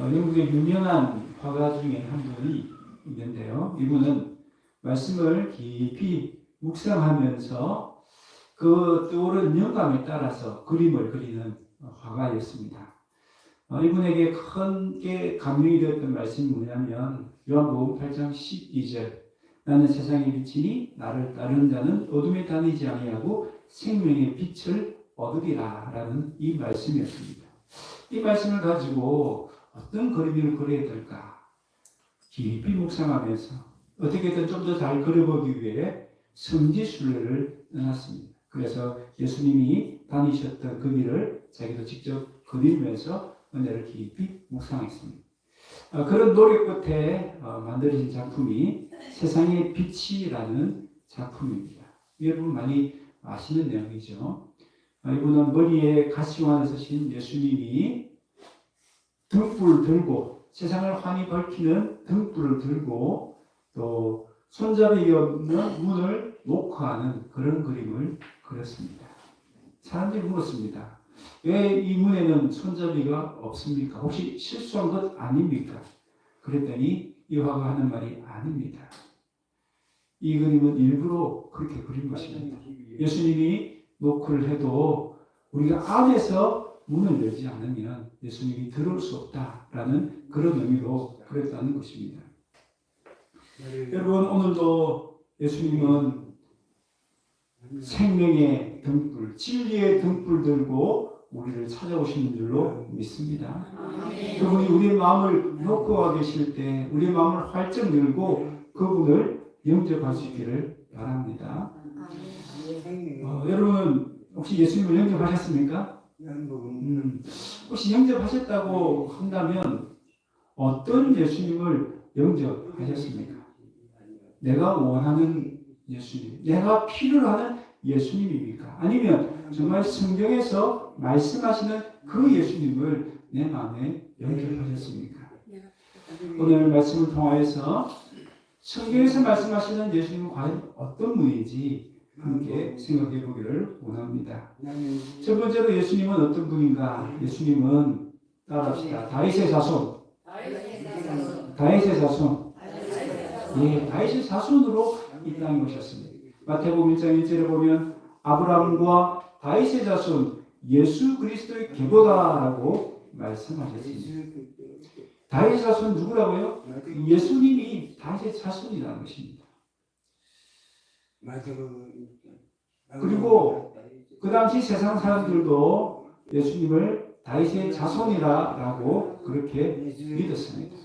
어, 영국의 유명한 화가 중에 한 분이 있는데요. 이분은 말씀을 깊이 묵상하면서 그 떠오른 영감에 따라서 그림을 그리는 화가였습니다. 어, 이분에게 큰게 감명이 되었던 말씀이 뭐냐면 요한복음 8장 12절 나는 세상에 비치니 나를 따르는 자는 어둠에 다니지 아니하고 생명의 빛을 얻으리라 라는 이 말씀이었습니다. 이 말씀을 가지고 어떤 그림을 그려야 될까 깊이 묵상하면서 어떻게든 좀 더 잘 그려보기 위해 성지순례를 떠났습니다. 그래서 예수님이 다니셨던 그 길을 자기도 직접 그리면서 은혜를 깊이 묵상했습니다. 어, 그런 노력 끝에 어, 만들어진 작품이 세상의 빛이라는 작품입니다. 여러분 많이 아시는 내용이죠. 어, 이분은 머리에 가시관을 쓰신 예수님이 등불을 들고 세상을 환히 밝히는 등불을 들고 또 손잡이 없는 문을 녹화하는 그런 그림을 그렸습니다. 사람들이 물었습니다. 왜 이 문에는 손잡이가 없습니까? 혹시 실수한 것 아닙니까? 그랬더니 이 화가 하는 말이 아닙니다. 이 그림은 일부러 그렇게 그린 것입니다. 예수님이 노크를 해도 우리가 안에서 문을 열지 않으면 예수님이 들어올 수 없다라는 그런 의미로 그랬다는 것입니다. 여러분 오늘도 예수님은 생명의 등불, 진리의 등불 들고 우리를 찾아오시는 줄로 믿습니다. 그분이 우리의 마음을 놓고 와 계실 때 우리의 마음을 활짝 열고 그분을 영접할 수 있기를 바랍니다. 어, 여러분 혹시 예수님을 영접하셨습니까? 음, 혹시 영접하셨다고 한다면 어떤 예수님을 영접하셨습니까? 내가 원하는 예수님, 내가 필요로 하는 예수님입니까? 아니면 정말 성경에서 말씀하시는 그 예수님을 내 마음에 영접하셨습니까? 오늘 말씀을 통하여서 성경에서 말씀하시는 예수님은 과연 어떤 분인지 함께 생각해 보기를 원합니다. 첫 번째로 예수님은 어떤 분인가? 예수님은 따라합시다. 다윗의 자손. 다윗의 자손. 예, 다윗의 자손으로 이 땅에 오셨습니다. 마태복음 1장 1절에 보면 아브라함과 다윗의 자손 예수 그리스도의 계보다라고 말씀하셨습니다. 다윗의 자손 누구라고요? 예수님이 다윗의 자손이라는 것입니다. 그리고 그 당시 세상 사람들도 예수님을 다윗의 자손이라라고 그렇게 믿었습니다.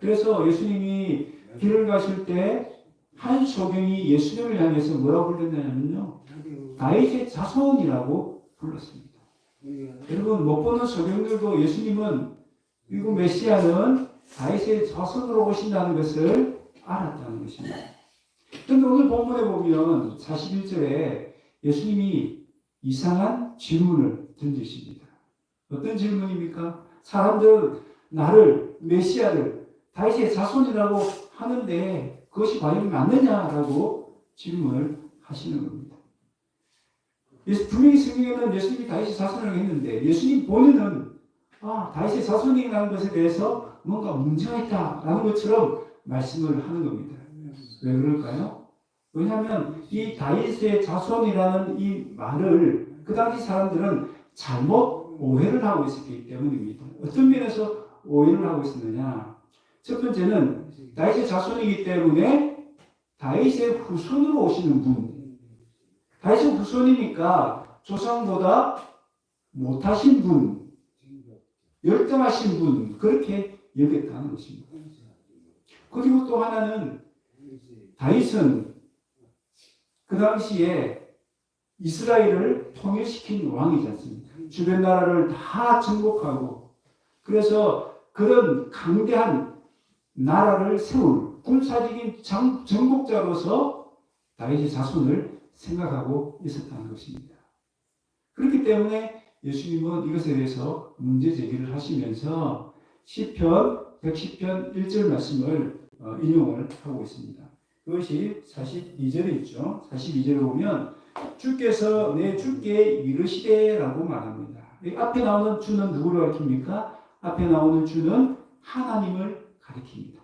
그래서 예수님이 길을 가실 때 한 소경이 예수님을 향해서 뭐라고 불렀냐면요. 다윗의 자손이라고 불렀습니다. 여러분 못 보는 소경들도 예수님은 그리고 메시아는 다윗의 자손으로 오신다는 것을 알았다는 것입니다. 그런데 오늘 본문에 보면 41절에 예수님이 이상한 질문을 던지십니다. 어떤 질문입니까? 사람들 나를 메시아를 다윗의 자손이라고 하는데 그것이 과연 맞느냐라고 질문을 하시는 겁니다. 분명히 성경에는 예수님이 다윗의 자손이라고 했는데 예수님 본인은 아, 다윗의 자손이라는 것에 대해서 뭔가 문제가 있다라는 것처럼 말씀을 하는 겁니다. 왜 그럴까요? 왜냐하면 이 다윗의 자손이라는 이 말을 그 당시 사람들은 잘못 오해를 하고 있었기 때문입니다. 어떤 면에서 오해를 하고 있었느냐? 첫 번째는 다윗의 자손이기 때문에 다윗의 후손으로 오시는 분. 다윗의 후손이니까 조상보다 못하신 분, 열등하신 분 그렇게 여겼다는 것입니다. 그리고 또 하나는 다윗은 그 당시에 이스라엘을 통일시킨 왕이지 않습니까? 주변 나라를 다 정복하고 그래서 그런 강대한 나라를 세울 군사적인 정, 정복자로서 다윗의 자손을 생각하고 있었다는 것입니다. 그렇기 때문에 예수님은 이것에 대해서 문제 제기를 하시면서 시편 110편 1절 말씀을 어, 인용을 하고 있습니다. 그것이 42절에 있죠. 42절에 보면 주께서 내 주께 이르시되라고 말합니다. 앞에 나오는 주는 누구를 가르칩니까? 앞에 나오는 주는 하나님을 가리킵니다.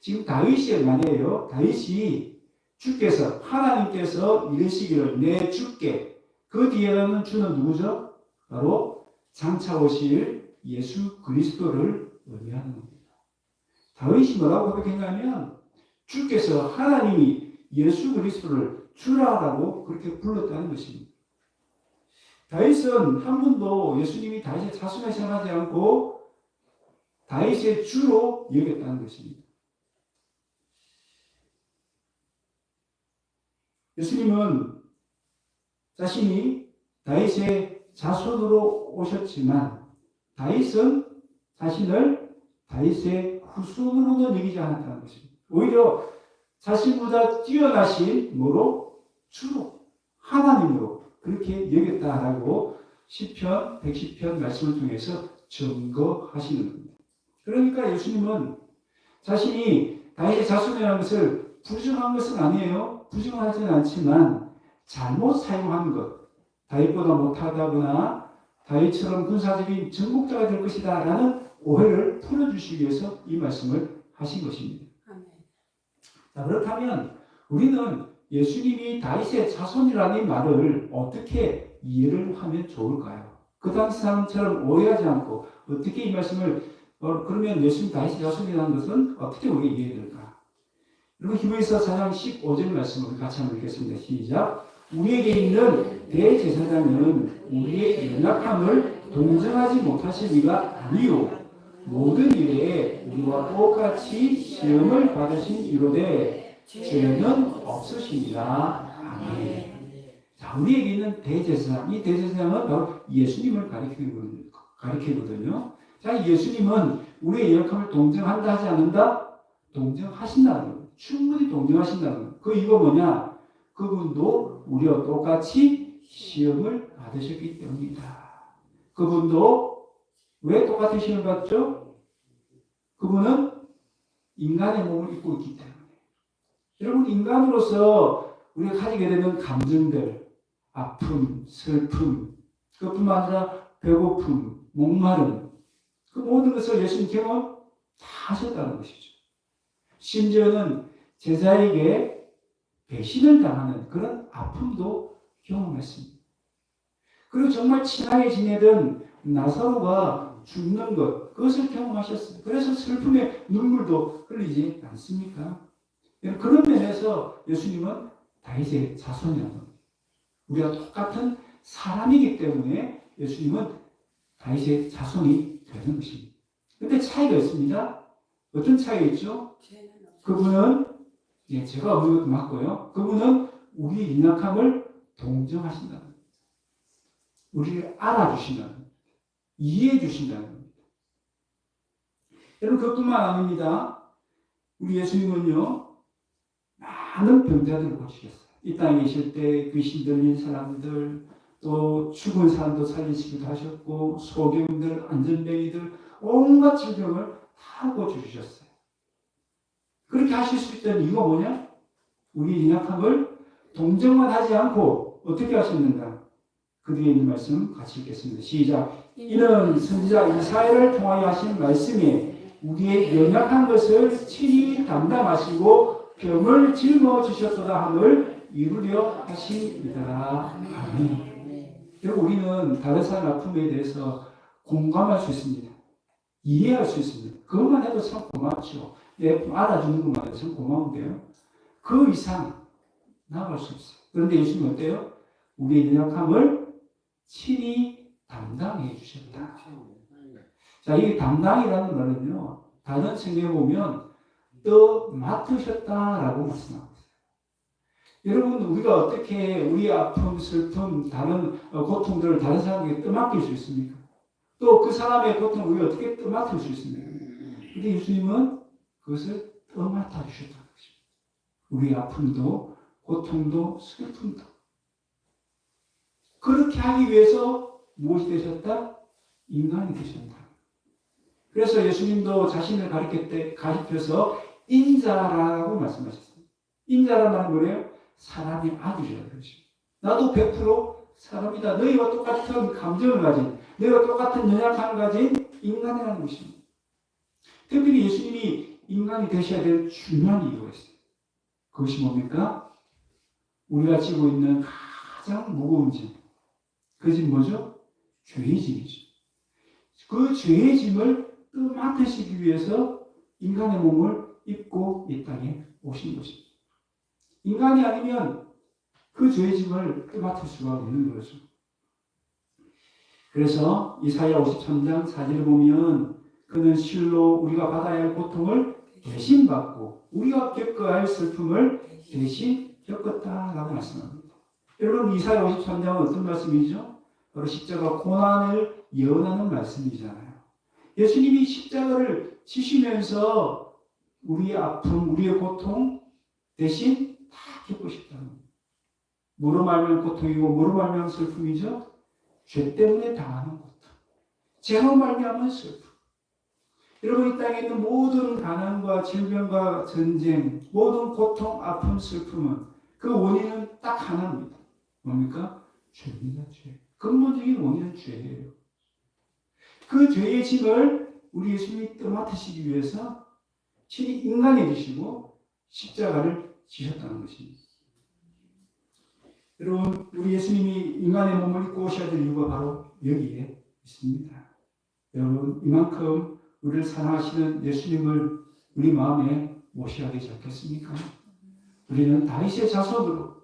지금 다윗의 말이에요. 다윗이 주께서 하나님께서 이르시기를 내 주께 그 뒤에는 주는 누구죠? 바로 장차 오실 예수 그리스도를 의미하는 겁니다. 다윗이 뭐라고 고백했냐면 주께서 하나님이 예수 그리스도를 주라라고 그렇게 불렀다는 것입니다. 다윗은 한 번도 예수님이 다윗의 자손에 생각하지 않고 다윗의 주로 여겼다는 것입니다. 예수님은 자신이 다윗의 자손으로 오셨지만 다윗은 자신을 다윗의 후손으로도 여기지 않았다는 것입니다. 오히려 자신보다 뛰어나신 뭐로 주로 하나님으로 그렇게 여겼다라고 시편 110편 말씀을 통해서 증거하시는 겁니다. 그러니까 예수님은 자신이 다윗의 자손이라는 것을 부정한 것은 아니에요. 부정하지는 않지만 잘못 사용한 것, 다윗보다 못하다거나 다윗처럼 군사적인 정복자가 될 것이다라는 오해를 풀어주시기 위해서 이 말씀을 하신 것입니다. 자, 그렇다면 우리는 예수님이 다윗의 자손이라는 말을 어떻게 이해를 하면 좋을까요? 그 당시 사람처럼 오해하지 않고 어떻게 이 말씀을 어, 그러면 예수님 다윗의 자손이라는 것은 어떻게 우리가 이해될까? 여러분 히브리서 4장 15절 말씀을 같이 한번 읽겠습니다. 시작. 우리에게 있는 대제사장은 우리의 연약함을 동정하지 못하실 리가 아니요 모든 일에 우리와 똑같이 시험을 받으신 이로되 죄는 없으시니라. 아멘. 자, 우리에게 있는 대제사장, 이 대제사장은 바로 예수님을 가리키거든요. 자, 예수님은 우리의 연약함을 동정한다 하지 않는다? 동정하신다는 거예요. 충분히 동정하신다는 거예요. 그 이거 뭐냐? 그분도 우리와 똑같이 시험을 받으셨기 때문이다. 그분도 왜 똑같은 시험을 받죠? 그분은 인간의 몸을 입고 있기 때문에. 여러분, 인간으로서 우리가 가지게 되는 감정들, 아픔, 슬픔, 그뿐만 아니라 배고픔, 목마름, 그 모든 것을 예수님 경험 다 하셨다는 것이죠. 심지어는 제자에게 배신을 당하는 그런 아픔도 경험했습니다. 그리고 정말 친하게 지내던 나사로가 죽는 것, 그것을 경험하셨어요. 그래서 슬픔의 눈물도 흘리지 않습니까? 그런 면에서 예수님은 다윗의 자손이라는. 우리가 똑같은 사람이기 때문에 예수님은 다윗의 자손이 되는 것입니다. 근데 차이가 있습니다. 어떤 차이가 있죠? 그분은 예, 제가 없는 것도 맞고요. 그분은 우리의 인약함을 동정하신다는 겁니다. 우리를 알아주신다는 겁니다. 이해해 주신다는 겁니다. 여러분 그것뿐만 아닙니다. 우리 예수님은요 많은 병자들을 고치셨어요. 이 땅에 계실 때 귀신 들린 사람들 또 죽은 사람도 살리시기도 하셨고 소경들 안전뱅이들 온갖 질병을 다 고쳐주셨어요. 그렇게 하실 수 있다는 이유가 뭐냐? 우리 인약함을 동정만 하지 않고 어떻게 하셨는가? 그 뒤에 있는 말씀 같이 읽겠습니다. 시작. 이는 선지자 이사야를 통하여 하신 말씀이 우리의 연약한 것을 친히 담당하시고 병을 짊어 주셨도다 함을 이루려 하십니다. 아멘. 그리고 우리는 다른 사람 아픔에 대해서 공감할 수 있습니다. 이해할 수 있습니다. 그것만 해도 참 고맙죠. 예, 알아주는 것만 해도 참 고마운데요. 그 이상 나갈 수 없어요. 그런데 예수님 어때요? 우리의 연약함을 친히 담당해 주셨다. 자, 이 담당이라는 말은요, 다른 책에 보면 떠 맡으셨다라고 있어요. 여러분, 우리가 어떻게 우리 아픔, 슬픔, 다른 어, 고통들을 다른 사람에게 떠맡길 수 있습니까? 또 그 사람의 고통을 우리가 어떻게 떠맡을 수 있습니까? 근데 예수님은 그것을 떠맡아 주셨다는 것입니다. 우리 아픔도, 고통도, 슬픔도. 그렇게 하기 위해서 무엇이 되셨다? 인간이 되셨다. 그래서 예수님도 자신을 가리킬 때, 가리켜서 인자라고 말씀하셨습니다. 인자란 말은 뭐예요? 사람의 아들이라는 것입니다. 나도 100% 사람이다. 너희와 똑같은 감정을 가진, 너희와 똑같은 연약함을 가진 인간이라는 것입니다. 특별히 예수님이 인간이 되셔야 될 중요한 이유가 있어요. 그것이 뭡니까? 우리가 지고 있는 가장 무거운 짐. 그 짐 뭐죠? 죄의 짐이죠. 그 죄의 짐을 맡으시기 위해서 인간의 몸을 입고 이 땅에 오신 것입니다. 인간이 아니면 그 죄의 짐을 맡을 수가 없는 거죠. 그래서 이사야 53장 4절을 보면 그는 실로 우리가 받아야 할 고통을 대신 받고 우리가 겪어야 할 슬픔을 대신 겪었다라고 말씀합니다. 여러분 이사야 53장은 어떤 말씀이죠? 바로 십자가 고난을 예언하는 말씀이잖아요. 예수님이 십자가를 지시면서 우리의 아픔, 우리의 고통 대신 다 겪으셨다는 겁니다. 뭐로 말면 고통이고 뭐로 말면 슬픔이죠? 죄 때문에 당하는 고통. 죄로 말미암은 슬픔. 여러분 이 땅에 있는 모든 가난과 질병과 전쟁, 모든 고통, 아픔, 슬픔은 그 원인은 딱 하나입니다. 뭡니까? 죄입니다. 죄. 근본적인 원인은 죄예요. 그 죄의 짐을 우리 예수님이 떠맡으시기 위해서 친히 인간이 되시고 십자가를 지셨다는 것입니다. 여러분, 우리 예수님이 인간의 몸을 입고 오셔야 될 이유가 바로 여기에 있습니다. 여러분, 이만큼 우리를 사랑하시는 예수님을 우리 마음에 모셔야 되지 않겠습니까? 우리는 다윗의 자손으로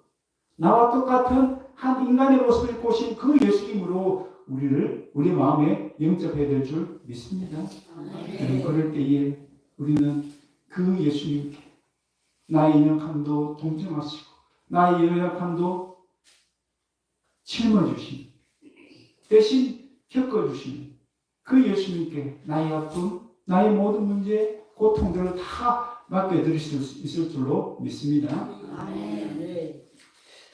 나와 똑같은 한 인간의 모습을 오신 그 예수님으로 우리를 우리 마음에 영접해야 될 줄 믿습니다. 여러분, 그럴 때에 우리는 그 예수님께 나의 연약함도 동정하시고 나의 연약함도 짊어주신 대신 겪어주신 그 예수님께 나의 아픔, 나의 모든 문제, 고통들을 다 맡겨드릴 수 있을 줄로 믿습니다.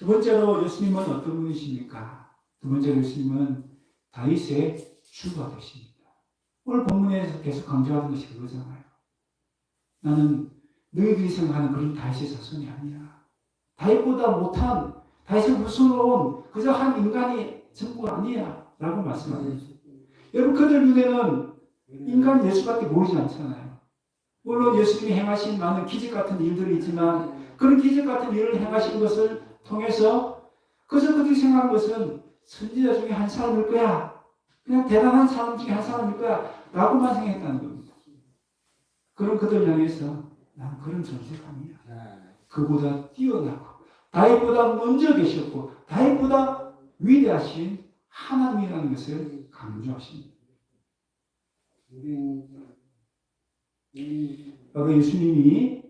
두 번째로 예수님은 어떤 분이십니까? 두 번째로 예수님은 다윗의 주가 되십니다. 오늘 본문에서 계속 강조하는 것이 그거잖아요. 나는 너희들이 생각하는 그런 다윗의 자손이 아니야. 다윗보다 못한 다윗을 무서운 그저 한 인간이 전부 아니야. 라고 말씀합니다. 여러분 그들 눈에는 인간 예수밖에 보이지 않잖아요. 물론 예수님이 행하신 많은 기적 같은 일들이 있지만 그런 기적 같은 일을 행하신 것을 통해서 그저 그들이 생각한 것은 선지자 중에 한 사람일 거야. 그냥 대단한 사람 중에 한 사람일 거야. 라고만 생각했다는 겁니다. 그런 그들 향해서 난 그런 존재가 아니야. 그보다 뛰어나고 다윗보다 먼저 계셨고 다윗보다 위대하신 하나님이라는 것을 강조하십니다. 바로 예수님이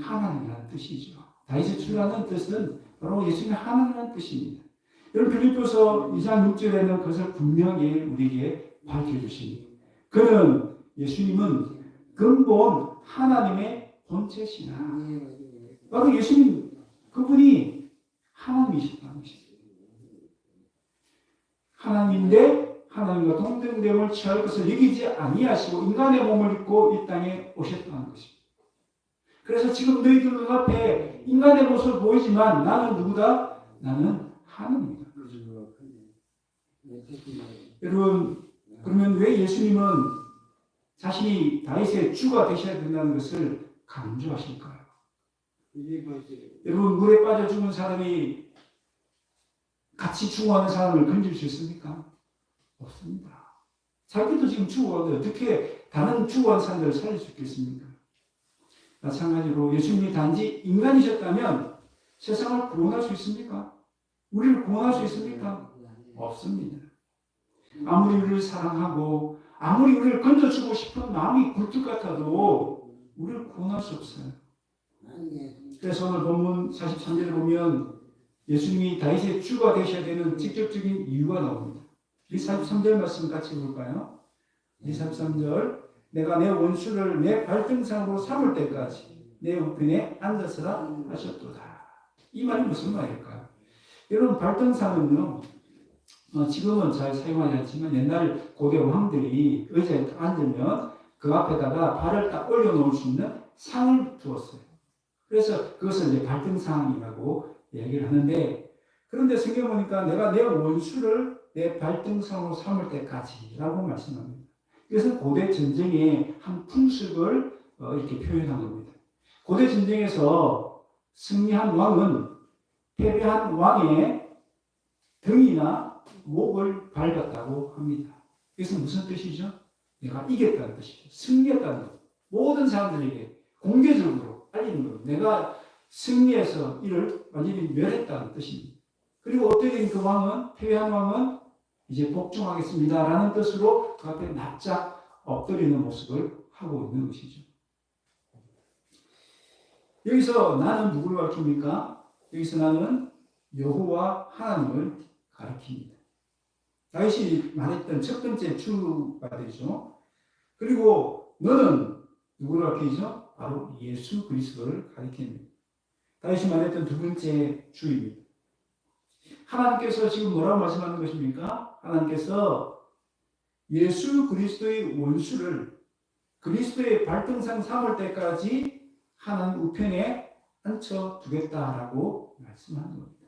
하나님이라는 뜻이죠. 다윗의 주라는 뜻은 바로 예수님의 하나님이라는 뜻입니다. 여러분 빌립보서 2장 6절에는 그것을 분명히 우리에게 밝혀주십니다. 그는 예수님은 근본 하나님의 본체시나 바로 예수님 그분이 하나님이시다는 것입니다. 하나님인데 하나님과 동등됨을 취할 것을 여기지 아니하시고 인간의 몸을 입고 이 땅에 오셨다는 것입니다. 그래서 지금 너희들 눈앞에 인간의 모습을 보이지만 나는 누구다? 나는 하나님이다. 여러분 그러면 왜 예수님은 자신이 다윗의 주가 되셔야 된다는 것을 강조하실까요? 여러분 물에 빠져 죽은 사람이 같이 죽어가는 사람을 건질 수 있습니까? 없습니다. 자기도 지금 죽어가는데 어떻게 다른 죽어간 사람들을 살릴 수 있겠습니까? 마찬가지로 예수님이 단지 인간이셨다면 세상을 구원할 수 있습니까? 우리를 구원할 수 있습니까? 없습니다. 아무리 우리를 사랑하고 아무리 우리를 건져주고 싶은 마음이 굴뚝 같아도 우리를 구원할 수 없어요. 그래서 오늘 본문 43절에 보면 예수님이 다윗의 주가 되셔야 되는 직접적인 이유가 나옵니다. 이 43절 말씀 같이 볼까요? 이 43절 내가 내 원수를 내 발등상으로 삼을 때까지 내 우편에 앉았으라 하셨도다. 이 말이 무슨 말일까요? 여러분 발등상은요 어, 지금은 잘 사용하지 않지만 옛날 고대 왕들이 의자에 딱 앉으면 그 앞에다가 발을 딱 올려놓을 수 있는 상을 두었어요. 그래서 그것을 이제 발등상이라고 얘기를 하는데 그런데 성경 보니까 내가 내 원수를 내 발등상으로 삼을 때까지라고 말씀합니다. 이것은 고대 전쟁의 한 풍습을 어, 이렇게 표현한 겁니다. 고대 전쟁에서 승리한 왕은 패배한 왕의 등이나 목을 밟았다고 합니다. 이것은 무슨 뜻이죠? 내가 이겼다는 뜻이죠. 승리했다는 것. 모든 사람들에게 공개적으로 알리는 것. 내가 승리해서 이를 완전히 멸했다는 뜻입니다. 그리고 어떻게 된그 왕은, 패배한 왕은 이제 복종하겠습니다. 라는 뜻으로 그 앞에 납작 엎드리는 모습을 하고 있는 것이죠. 여기서 나는 누구를 가르칩니까? 여기서 나는 여호와 하나님을 가르칩니다. 다윗이 말했던 첫 번째 주가 되죠. 그리고 너는 누구를 가르치죠? 바로 예수 그리스도를 가리킵니다. 다윗이 말했던 두 번째 주입니다. 하나님께서 지금 뭐라고 말씀하는 것입니까? 하나님께서 예수 그리스도의 원수를 그리스도의 발등상 삼을 때까지 하나님 우편에 앉혀 두겠다라고 말씀하는 겁니다.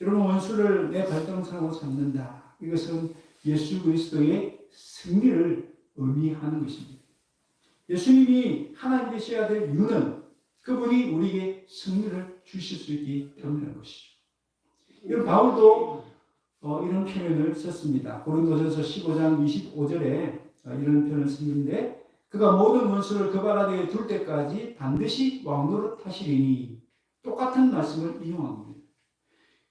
여러분 원수를 내 발등상으로 삼는다. 이것은 예수 그리스도의 승리를 의미하는 것입니다. 예수님이 하나님 되셔야 될 이유는 그분이 우리에게 승리를 주실 수 있기 때문이라는 것이죠. 이런 바울도 어, 이런 표현을 썼습니다. 고린도전서 15장 25절에 어, 이런 표현을 썼는데 그가 모든 원수를 그발 아래에 둘 때까지 반드시 왕노릇 하시리니 똑같은 말씀을 인용합니다.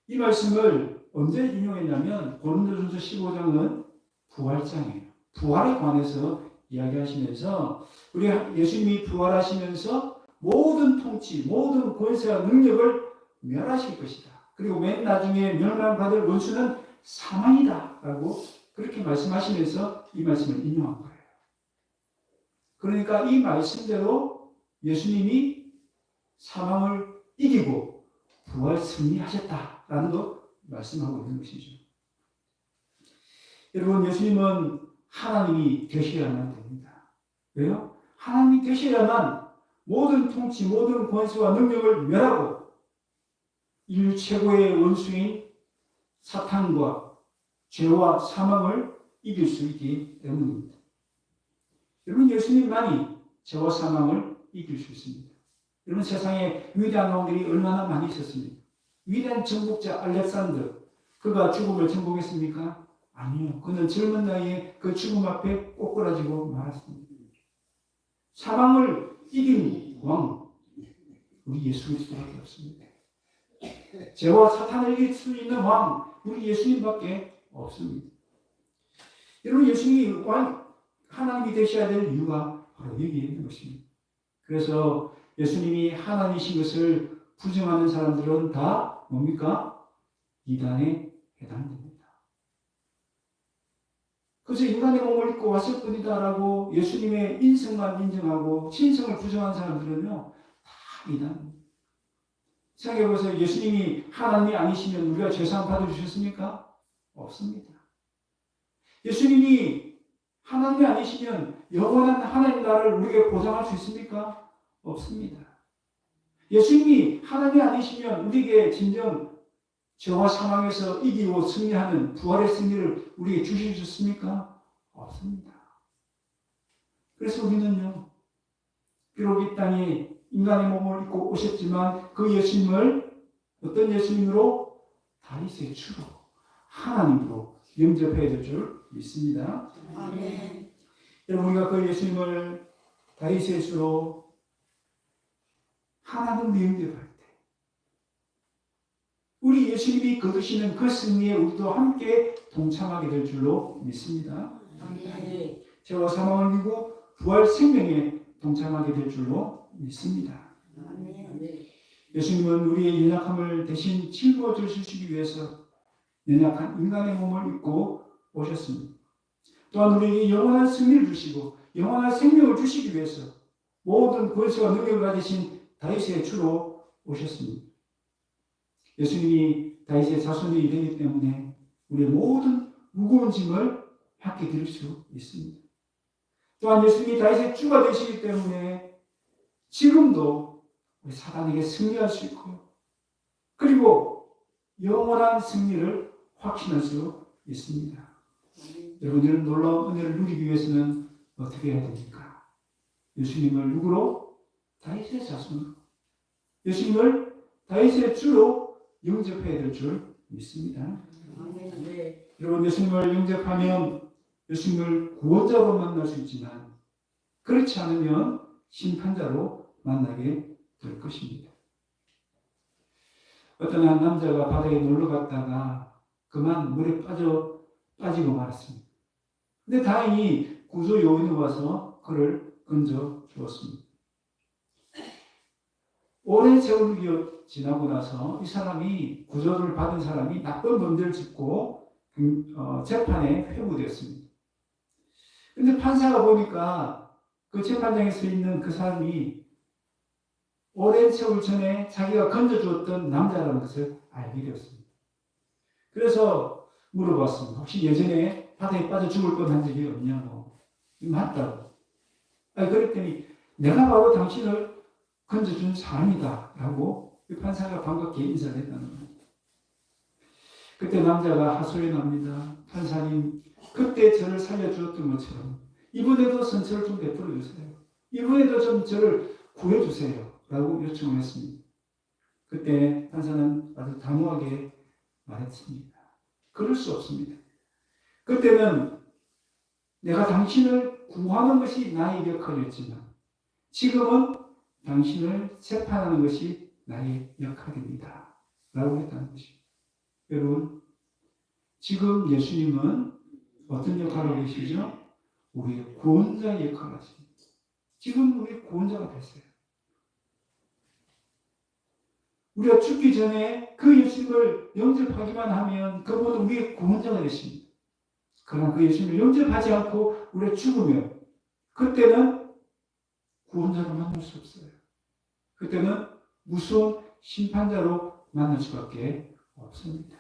이 말씀을 언제 인용했냐면 고린도전서 15장은 부활장이에요. 부활에 관해서 이야기하시면서 우리 예수님이 부활하시면서 모든 통치, 모든 권세와 능력을 멸하실 것이다. 그리고 맨 나중에 멸망 받을 원수는 사망이다 라고 그렇게 말씀하시면서 이 말씀을 인용한 거예요. 그러니까 이 말씀대로 예수님이 사망을 이기고 부활 승리하셨다라는 거 말씀하고 있는 것이죠. 여러분 예수님은 하나님이 되셔야만 됩니다. 왜요? 하나님이 되셔야만 모든 통치, 모든 권세와 능력을 멸하고 인류 최고의 원수인 사탄과 죄와 사망을 이길 수 있기 때문입니다. 여러분 예수님만이 죄와 사망을 이길 수 있습니다. 여러분 세상에 위대한 왕들이 얼마나 많이 있었습니까? 위대한 정복자 알렉산더 그가 죽음을 정복했습니까? 아니요. 그는 젊은 나이에 그 죽음 앞에 꼬꾸라지고 말았습니다. 사망을 이긴 왕 우리 예수 그리스도밖에 없습니다. 죄와 사탄을 이길 수 있는 왕 우리 예수님밖에 없습니다. 여러분 예수님이 왕 하나님이 되셔야 될 이유가 바로 여기에 있는 것입니다. 그래서 예수님이 하나님이신 것을 부정하는 사람들은 다 뭡니까? 이단에 해당됩니다. 그래서 인간의 몸을 입고 왔을 뿐이다라고 예수님의 인성만 인정하고 신성을 부정한 사람들은요, 다 이단입니다. 생각해보세요. 예수님이 하나님이 아니시면 우리가 죄상 받아주셨습니까? 없습니다. 예수님이 하나님이 아니시면 영원한 하나님 나라를 우리에게 보장할 수 있습니까? 없습니다. 예수님이 하나님이 아니시면 우리에게 진정 죄와 사망에서 이기고 승리하는 부활의 승리를 우리에게 있습니까? 없습니다. 그래서 우리는요, 비록 이 땅에 인간의 몸을 입고 오셨지만 그 예수님을 어떤 예수님으로 다윗의 주로 하나님으로 영접해야 될 줄 믿습니다. 아멘. 여러분 우리가 그 예수님을 다윗의 주로 하나님으로 영접할 때 우리 예수님이 거두시는 그 승리에 우리도 함께 동참하게 될 줄로 믿습니다. 아멘. 죄와 사망을 이기고 부활 생명에 동참하게 될 줄로 믿습니다. 예수님은 우리의 연약함을 대신 짊어 주시기 위해서 연약한 인간의 몸을 입고 오셨습니다. 또한 우리에게 영원한 승리를 주시고 영원한 생명을 주시기 위해서 모든 권세와 능력을 가지신 다윗의 주로 오셨습니다. 예수님이 다윗의 자손이 되기 때문에 우리의 모든 무거운 짐을 함께 드릴 수 있습니다. 또한 예수님이 다윗의 주가 되시기 때문에 지금도 우리 사단에게 승리할 수 있고요. 그리고 영원한 승리를 확신할 수 있습니다. 여러분 이런 놀라운 은혜를 누리기 위해서는 어떻게 해야 됩니까? 예수님을 누구로? 다윗의 자손으로. 예수님을 다윗의 주로 영접해야 될 줄 믿습니다. 여러분 예수님을 영접하면 예수님을 구원자로 만날 수 있지만 그렇지 않으면 심판자로 만나게 될 것입니다. 어떤 한 남자가 바다에 놀러 갔다가 그만 물에 빠져 빠지고 말았습니다. 근데 다행히 구조 요원이 와서 그를 건져 주었습니다. 오랜 세월이 지나고 나서 이 사람이 구조를 받은 사람이 나쁜 범죄를 짓고 음, 어, 재판에 회부되었습니다. 근데 판사가 보니까 그 재판장에 서 있는 그 사람이 오랜 세월 전에 자기가 건져주었던 남자라는 것을 알게 되었습니다. 그래서 물어봤습니다. 혹시 예전에 바다에 빠져 죽을 뻔한 적이 없냐고. 맞다고. 아니, 그랬더니 내가 바로 당신을 건져준 사람이다. 라고 이 판사가 반갑게 인사를 했다는 거예요. 그때 남자가 하소연 합니다. 판사님, 그때 저를 살려주었던 것처럼 이번에도 선처를 좀 베풀어 주세요. 이번에도 좀 저를 구해 주세요. 라고 요청을 했습니다. 그때 판사는 아주 단호하게 말했습니다. 그럴 수 없습니다. 그때는 내가 당신을 구하는 것이 나의 역할이었지만 지금은 당신을 재판하는 것이 나의 역할입니다. 라고 했다는 것입니다. 여러분, 지금 예수님은 어떤 역할을 하고 계시죠? 우리의 구원자의 역할을 하십니다. 지금 우리 구원자가 됐어요. 우리가 죽기 전에 그 예수님을 영접하기만 하면 그분은 우리의 구원자가 되십니다. 그러나 그 예수님을 영접하지 않고 우리가 죽으면 그때는 구원자로 만날 수 없어요. 그때는 무서운 심판자로 만날 수밖에 없습니다.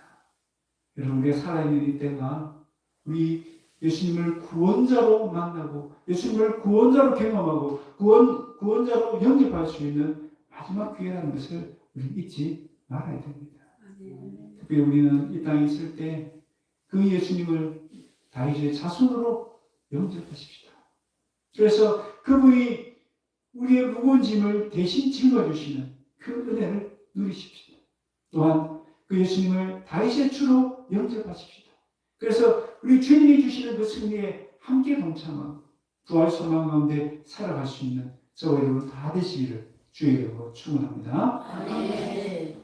여러분 우리가 살아있는 이 때가 우리 예수님을 구원자로 만나고 예수님을 구원자로 경험하고 구원, 구원자로 영접할 수 있는 마지막 기회라는 것을 우리 잊지 말아야 됩니다. 특별히 우리는 이 땅에 있을 때 그 예수님을 다윗의 자손으로 영접하십시다. 그래서 그분이 우리의 무거운 짐을 대신 짊어주시는 그 은혜를 누리십시다. 또한 그 예수님을 다윗의 주로 영접하십시다. 그래서 우리 주님이 주시는 그 승리에 함께 동참하고 부활 소망 가운데 살아갈 수 있는 저와 여러분 다 되시기를 주의 이름으로 축원합니다. 아멘.